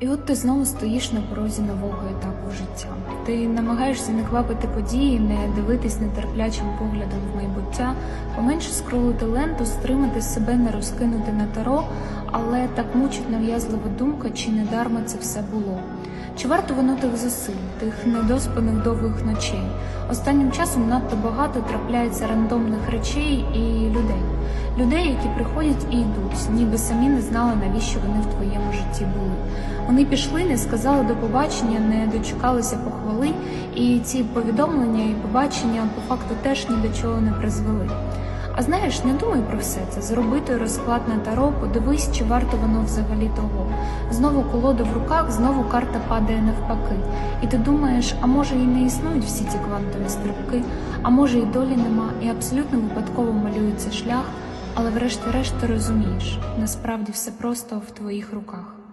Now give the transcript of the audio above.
І от ти знову стоїш на порозі нового етапу життя. Ти намагаєшся не квапити події, не дивитись нетерплячим поглядом в майбуття, поменше скролити ленту, стримати себе, не розкинути на таро, але так мучить нав'язлива думка, чи не дарма це все було. Чи варто воно тих зусиль, тих недоспаних довгих ночей? Останнім часом надто багато трапляється рандомних речей і людей. Людей, які приходять і йдуть, ніби самі не знали, навіщо вони в твоєму житті були. Вони пішли, не сказали до побачення, не дочекалися похвали, і ці повідомлення і побачення по факту теж ні до чого не призвели. А знаєш, не думай про все це. Зроби той розклад на таро, подивись, чи варто воно взагалі того. Знову колода в руках, знову карта падає навпаки. І ти думаєш, а може і не існують всі ці квантові стрибки, а може і долі нема, і абсолютно випадково малюється шлях, але врешті-решт ти розумієш, насправді все просто в твоїх руках.